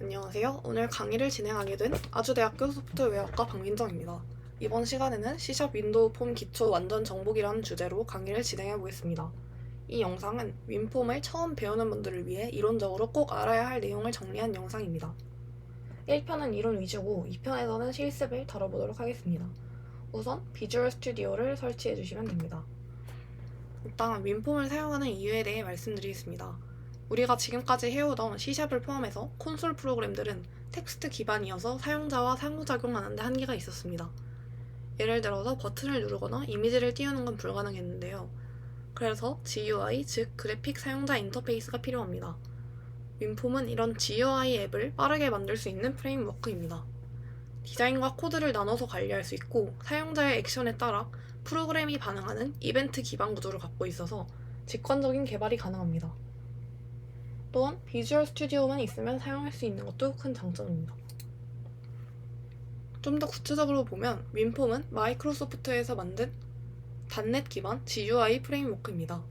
안녕하세요. 오늘 강의를 진행하게 된 아주대학교 소프트웨어과 박민정입니다. 이번 시간에는 C샵 윈도우 폼 기초 완전 정복이라는 주제로 강의를 진행해 보겠습니다. 이 영상은 윈폼을 처음 배우는 분들을 위해 이론적으로 꼭 알아야 할 내용을 정리한 영상입니다. 1편은 이론 위주고 2편에서는 실습을 다뤄보도록 하겠습니다. 우선 비주얼 스튜디오를 설치해 주시면 됩니다. 일단 윈폼을 사용하는 이유에 대해 말씀드리겠습니다. 우리가 지금까지 해오던 C샵을 포함해서 콘솔 프로그램들은 텍스트 기반이어서 사용자와 상호작용하는 데 한계가 있었습니다. 예를 들어서 버튼을 누르거나 이미지를 띄우는 건 불가능했는데요. 그래서 GUI, 즉 그래픽 사용자 인터페이스가 필요합니다. 윈폼은 이런 GUI 앱을 빠르게 만들 수 있는 프레임워크입니다. 디자인과 코드를 나눠서 관리할 수 있고 사용자의 액션에 따라 프로그램이 반응하는 이벤트 기반 구조를 갖고 있어서 직관적인 개발이 가능합니다. 또한 비주얼 스튜디오만 있으면 사용할 수 있는 것도 큰 장점입니다. 좀 더 구체적으로 보면 윈폼은 마이크로소프트에서 만든 단넷 기반 GUI 프레임워크입니다.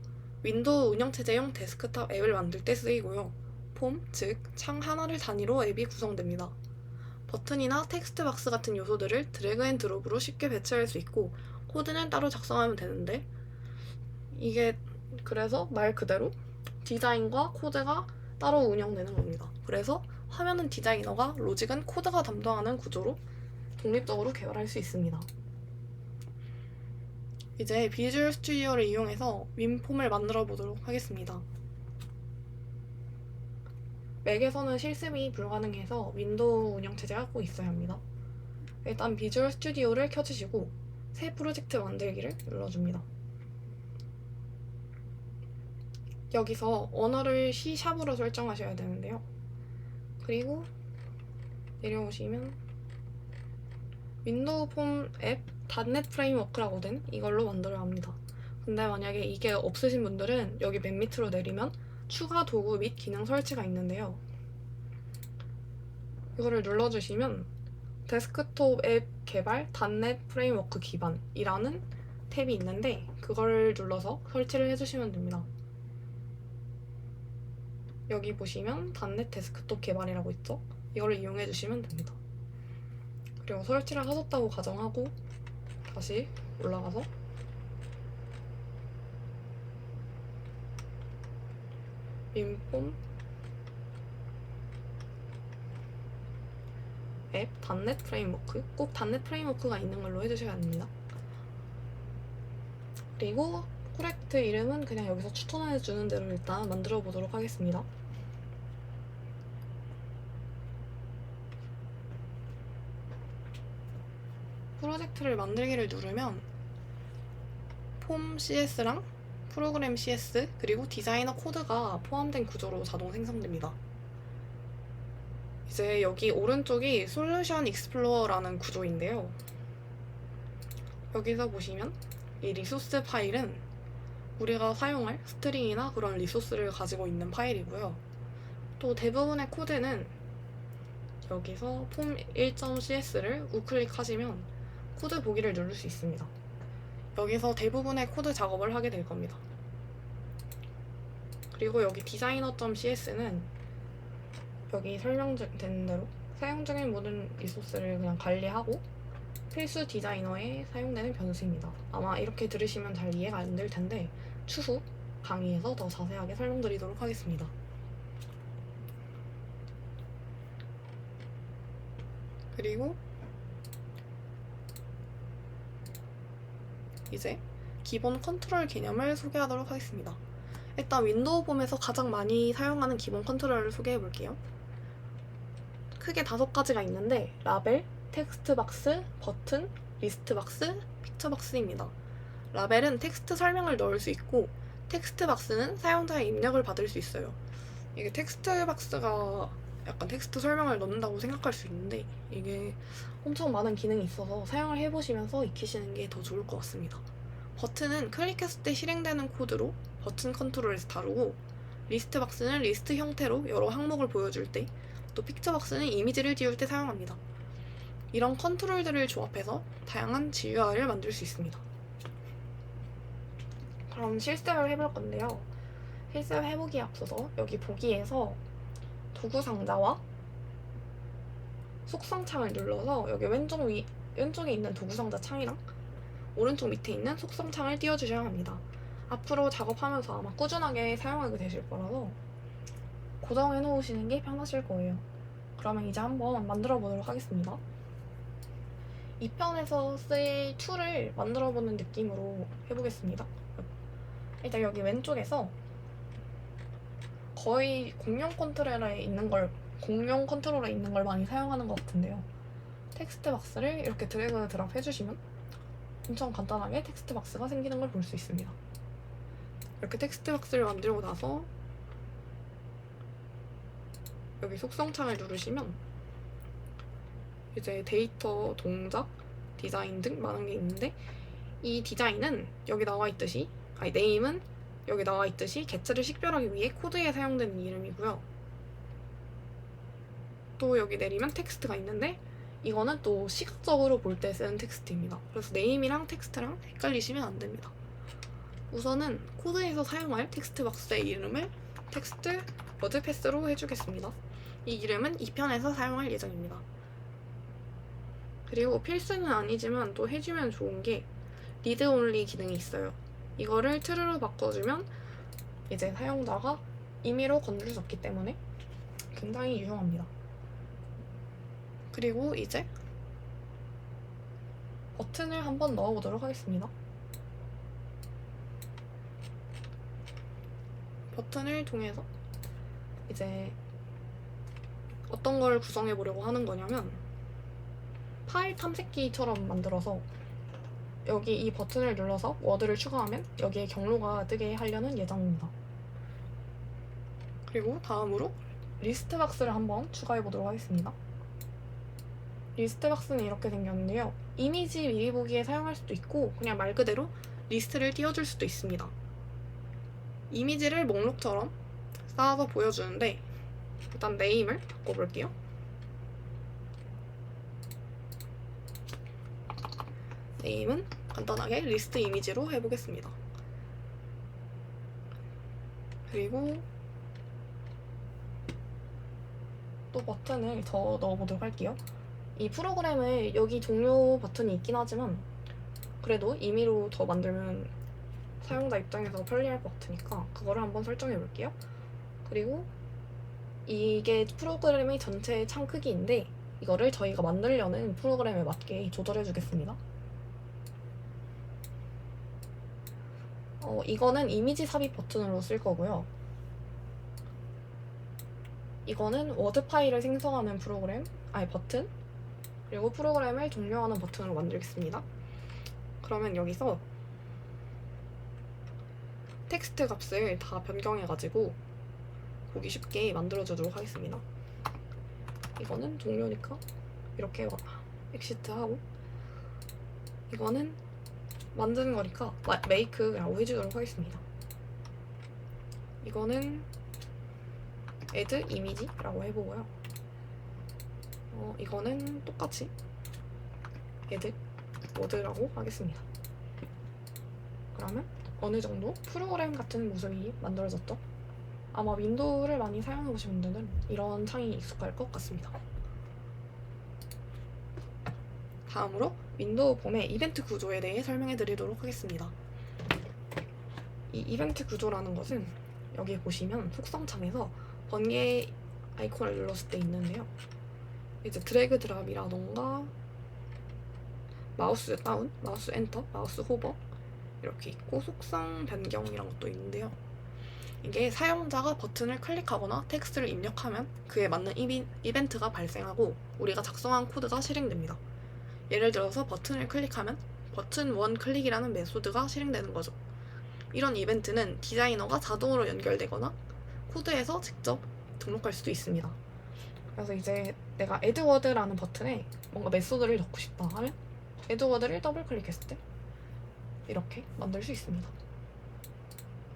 윈도우 운영체제용 데스크탑 앱을 만들 때 쓰이고요. 폼, 즉 창 하나를 단위로 앱이 구성됩니다. 버튼이나 텍스트 박스 같은 요소들을 드래그 앤 드롭으로 쉽게 배치할 수 있고 코드는 따로 작성하면 되는데 이게 그래서 말 그대로 디자인과 코드가 따로 운영되는 겁니다. 그래서 화면은 디자이너가 로직은 코드가 담당하는 구조로 독립적으로 개발할 수 있습니다. 이제 비주얼 스튜디오를 이용해서 윈폼을 만들어 보도록 하겠습니다. 맥에서는 실습이 불가능해서 윈도우 운영체제가 꼭 있어야 합니다. 일단 비주얼 스튜디오를 켜주시고 새 프로젝트 만들기를 눌러줍니다. 여기서 언어를 C샵으로 설정하셔야 되는데요. 그리고 내려오시면 윈도우 폼 앱 닷넷 프레임워크라고 된 이걸로 만들어야 합니다. 근데 만약에 이게 없으신 분들은 여기 맨 밑으로 내리면 추가 도구 및 기능 설치가 있는데요. 이거를 눌러주시면 데스크톱 앱 개발 닷넷 프레임워크 기반이라는 탭이 있는데 그걸 눌러서 설치를 해주시면 됩니다. 여기 보시면 단넷 데스크톱 개발이라고 있죠? 이거를 이용해 주시면 됩니다. 그리고 설치를 하셨다고 가정하고 다시 올라가서 윈폼 앱 단넷 프레임워크 꼭 단넷 프레임워크가 있는 걸로 해주셔야 됩니다. 그리고 코렉트 이름은 그냥 여기서 추천해 주는 대로 일단 만들어 보도록 하겠습니다. 프로젝트를 만들기를 누르면 폼 CS랑 프로그램 CS 그리고 디자이너 코드가 포함된 구조로 자동 생성됩니다. 이제 여기 오른쪽이 솔루션 익스플로어라는 구조인데요. 여기서 보시면 이 리소스 파일은 우리가 사용할 스트링이나 그런 리소스를 가지고 있는 파일이고요. 또 대부분의 코드는 여기서 폼 1.cs를 우클릭하시면 코드 보기를 누를 수 있습니다. 여기서 대부분의 코드 작업을 하게 될 겁니다. 그리고 여기 디자이너.cs는 여기 설명된 대로 사용 중인 모든 리소스를 그냥 관리하고 필수 디자이너에 사용되는 변수입니다. 아마 이렇게 들으시면 잘 이해가 안 될 텐데 추후 강의에서 더 자세하게 설명드리도록 하겠습니다. 그리고 이제 기본 컨트롤 개념을 소개하도록 하겠습니다. 일단 윈도우 폼에서 가장 많이 사용하는 기본 컨트롤을 소개해 볼게요. 크게 다섯 가지가 있는데 라벨, 텍스트 박스, 버튼, 리스트 박스, 픽처 박스입니다. 라벨은 텍스트 설명을 넣을 수 있고 텍스트 박스는 사용자의 입력을 받을 수 있어요. 이게 텍스트 박스가 약간 텍스트 설명을 넣는다고 생각할 수 있는데 이게 엄청 많은 기능이 있어서 사용을 해보시면서 익히시는 게 더 좋을 것 같습니다. 버튼은 클릭했을 때 실행되는 코드로 버튼 컨트롤에서 다루고 리스트 박스는 리스트 형태로 여러 항목을 보여줄 때 또 픽처 박스는 이미지를 띄울 때 사용합니다. 이런 컨트롤들을 조합해서 다양한 GUI를 만들 수 있습니다. 그럼 실습을 해볼 건데요. 실습 해보기에 앞서서 여기 보기에서 도구 상자와 속성 창을 눌러서 여기 왼쪽 위 왼쪽에 있는 도구 상자 창이랑 오른쪽 밑에 있는 속성 창을 띄워주셔야 합니다. 앞으로 작업하면서 아마 꾸준하게 사용하게 되실 거라서 고정해 놓으시는 게 편하실 거예요. 그러면 이제 한번 만들어 보도록 하겠습니다. 이 편에서 쓸 툴을 만들어 보는 느낌으로 해보겠습니다. 일단 여기 왼쪽에서 거의 공룡 컨트롤에 있는 걸 공룡 컨트롤에 있는 걸 많이 사용하는 것 같은데요. 텍스트 박스를 이렇게 드래그 드랍 해주시면 엄청 간단하게 텍스트 박스가 생기는 걸 볼 수 있습니다. 이렇게 텍스트 박스를 만들고 나서 여기 속성창을 누르시면 이제 데이터, 동작, 디자인 등 많은 게 있는데 이 디자인은 여기 나와 있듯이 아니 네임은 여기 나와 있듯이 개체를 식별하기 위해 코드에 사용되는 이름이고요. 또 여기 내리면 텍스트가 있는데 이거는 또 시각적으로 볼 때 쓰는 텍스트입니다. 그래서 네임이랑 텍스트랑 헷갈리시면 안 됩니다. 우선은 코드에서 사용할 텍스트 박스의 이름을 텍스트 워드 패스로 해주겠습니다. 이 이름은 2편에서 사용할 예정입니다. 그리고 필수는 아니지만 또 해주면 좋은 게 리드 온리 기능이 있어요. 이거를 true로 바꿔주면 이제 사용자가 임의로 건들 수 없기 때문에 굉장히 유용합니다. 그리고 이제 버튼을 한번 넣어보도록 하겠습니다. 버튼을 통해서 이제 어떤 걸 구성해 보려고 하는 거냐면 파일 탐색기처럼 만들어서 여기 이 버튼을 눌러서 워드를 추가하면 여기에 경로가 뜨게 하려는 예정입니다. 그리고 다음으로 리스트 박스를 한번 추가해 보도록 하겠습니다. 리스트 박스는 이렇게 생겼는데요. 이미지 미리 보기에 사용할 수도 있고 그냥 말 그대로 리스트를 띄워줄 수도 있습니다. 이미지를 목록처럼 쌓아서 보여주는데 일단 네임을 바꿔볼게요. 네임은 간단하게 리스트 이미지로 해보겠습니다. 그리고 또 버튼을 더 넣어보도록 할게요. 이 프로그램을 여기 종료 버튼이 있긴 하지만 그래도 임의로 더 만들면 사용자 입장에서 편리할 것 같으니까 그거를 한번 설정해 볼게요. 그리고 이게 프로그램의 전체 창 크기인데 이거를 저희가 만들려는 프로그램에 맞게 조절해 주겠습니다. 어, 이거는 이미지 삽입 버튼으로 쓸 거고요. 이거는 워드 파일을 생성하는 프로그램, 아니 버튼, 그리고 프로그램을 종료하는 버튼으로 만들겠습니다. 그러면 여기서 텍스트 값을 다 변경해가지고 보기 쉽게 만들어주도록 하겠습니다. 이거는 종료니까 이렇게 엑시트하고 이거는 만드는 거니까 메이크 라고 해주도록 하겠습니다. 이거는 add 이미지라고 해보고요. 어, 이거는 똑같이 add 워드라고 하겠습니다. 그러면 어느 정도 프로그램 같은 모습이 만들어졌죠? 아마 윈도우를 많이 사용해 보신 분들은 이런 창이 익숙할 것 같습니다. 다음으로 윈도우 폼의 이벤트 구조에 대해 설명해 드리도록 하겠습니다. 이 이벤트 구조라는 것은 여기 보시면 속성창에서 번개 아이콘을 눌렀을 때 있는데요. 이제 드래그 드랍이라던가 마우스 다운, 마우스 엔터, 마우스 호버 이렇게 있고 속성 변경이란 것도 있는데요. 이게 사용자가 버튼을 클릭하거나 텍스트를 입력하면 그에 맞는 이벤트가 발생하고 우리가 작성한 코드가 실행됩니다. 예를 들어서 버튼을 클릭하면 버튼 원 클릭이라는 메소드가 실행되는 거죠. 이런 이벤트는 디자이너가 자동으로 연결되거나 코드에서 직접 등록할 수도 있습니다. 그래서 이제 내가 에드워드라는 버튼에 뭔가 메소드를 넣고 싶다 하면 에드워드를 더블 클릭했을 때 이렇게 만들 수 있습니다.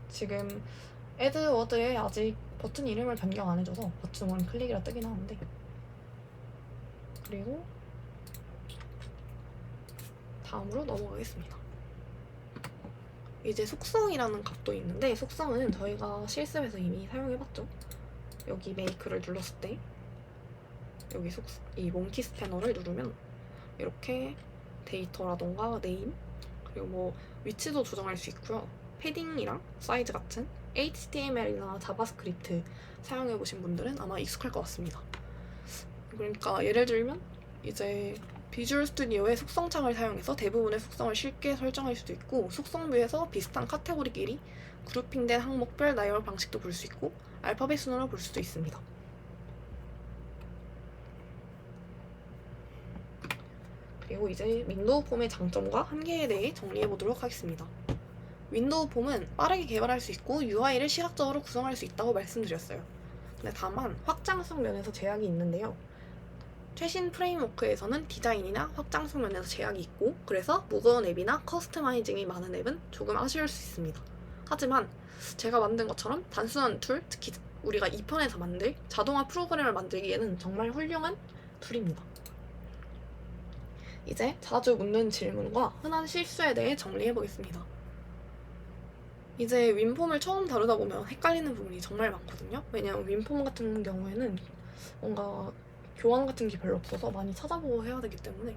지금 에드워드에 아직 버튼 이름을 변경 안 해줘서 버튼 원 클릭이라 뜨긴 하는데 그리고 다음으로 넘어가겠습니다. 이제 속성이라는 값도 있는데 속성은 저희가 실습에서 이미 사용해봤죠. 여기 메이크를 눌렀을 때 여기 속, 이 몽키 스패너를 누르면 이렇게 데이터라던가 네임 그리고 뭐 위치도 조정할 수 있고요. 패딩이랑 사이즈 같은 HTML이나 자바스크립트 사용해보신 분들은 아마 익숙할 것 같습니다. 그러니까 예를 들면 이제 비주얼 스튜디오의 속성 창을 사용해서 대부분의 속성을 쉽게 설정할 수도 있고 속성 뷰에서 비슷한 카테고리끼리 그룹핑된 항목별 나열 방식도 볼 수 있고 알파벳 순으로 볼 수도 있습니다. 그리고 이제 윈도우 폼의 장점과 한계에 대해 정리해 보도록 하겠습니다. 윈도우 폼은 빠르게 개발할 수 있고 UI를 시각적으로 구성할 수 있다고 말씀드렸어요. 근데 다만 확장성 면에서 제약이 있는데요. 최신 프레임워크에서는 디자인이나 확장성 면에서 제약이 있고 그래서 무거운 앱이나 커스터마이징이 많은 앱은 조금 아쉬울 수 있습니다. 하지만 제가 만든 것처럼 단순한 툴, 특히 우리가 2편에서 만들 자동화 프로그램을 만들기에는 정말 훌륭한 툴입니다. 이제 자주 묻는 질문과 흔한 실수에 대해 정리해 보겠습니다. 이제 윈폼을 처음 다루다 보면 헷갈리는 부분이 정말 많거든요. 왜냐하면 윈폼 같은 경우에는 뭔가 교환 같은 게 별로 없어서 많이 찾아보고 해야 되기 때문에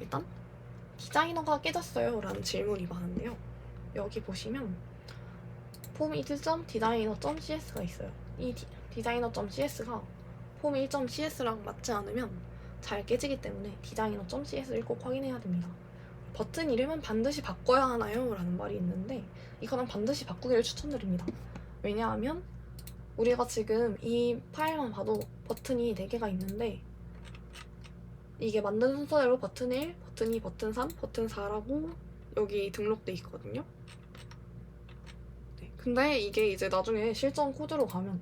일단 디자이너가 깨졌어요 라는 질문이 많은데요. 여기 보시면 폼 1.디자이너.cs가 있어요. 이 디, 디자이너.cs가 폼 1.cs랑 맞지 않으면 잘 깨지기 때문에 디자이너.cs를 꼭 확인해야 됩니다. 버튼 이름은 반드시 바꿔야 하나요? 라는 말이 있는데 이거는 반드시 바꾸기를 추천드립니다. 왜냐하면 우리가 지금 이 파일만 봐도 버튼이 4개가 있는데 이게 만든 순서대로 버튼 1, 버튼 2, 버튼 3, 버튼 4라고 여기 등록돼 있거든요. 네, 근데 이게 이제 나중에 실전 코드로 가면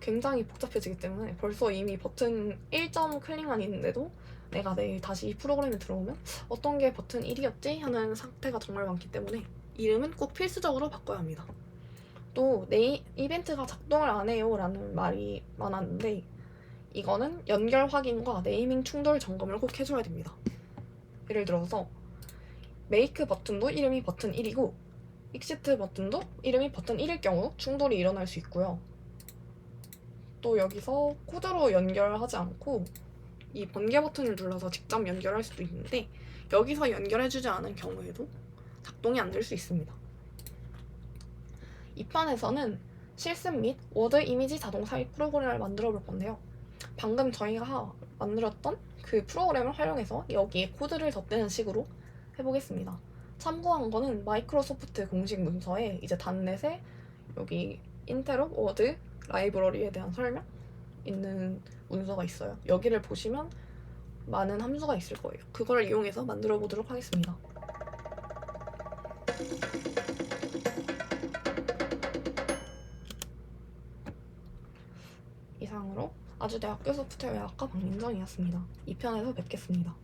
굉장히 복잡해지기 때문에 벌써 이미 버튼 1점 클릭만 있는데도 내가 내일 다시 이 프로그램에 들어오면 어떤 게 버튼 1이었지? 하는 상태가 정말 많기 때문에 이름은 꼭 필수적으로 바꿔야 합니다. 또 내 이벤트가 작동을 안 해요 라는 말이 많았는데 이거는 연결 확인과 네이밍 충돌 점검을 꼭 해줘야 됩니다. 예를 들어서 메이크 버튼도 이름이 버튼 1이고 익시트 버튼도 이름이 버튼 1일 경우 충돌이 일어날 수 있고요. 또 여기서 코드로 연결하지 않고 이 번개 버튼을 눌러서 직접 연결할 수도 있는데 여기서 연결해주지 않은 경우에도 작동이 안 될 수 있습니다. 이 편에서는 실습 및 워드 이미지 자동 삽입 프로그램을 만들어 볼 건데요. 방금 저희가 만들었던 그 프로그램을 활용해서 여기에 코드를 덧대는 식으로 해보겠습니다. 참고한 거는 마이크로소프트 공식 문서에 이제 단넷에 여기 인테롭 워드 라이브러리에 대한 설명 있는 문서가 있어요. 여기를 보시면 많은 함수가 있을 거예요. 그걸 이용해서 만들어 보도록 하겠습니다. 이상으로 아주대학교 소프트웨어 학과 박민정이었습니다. 2편에서 뵙겠습니다.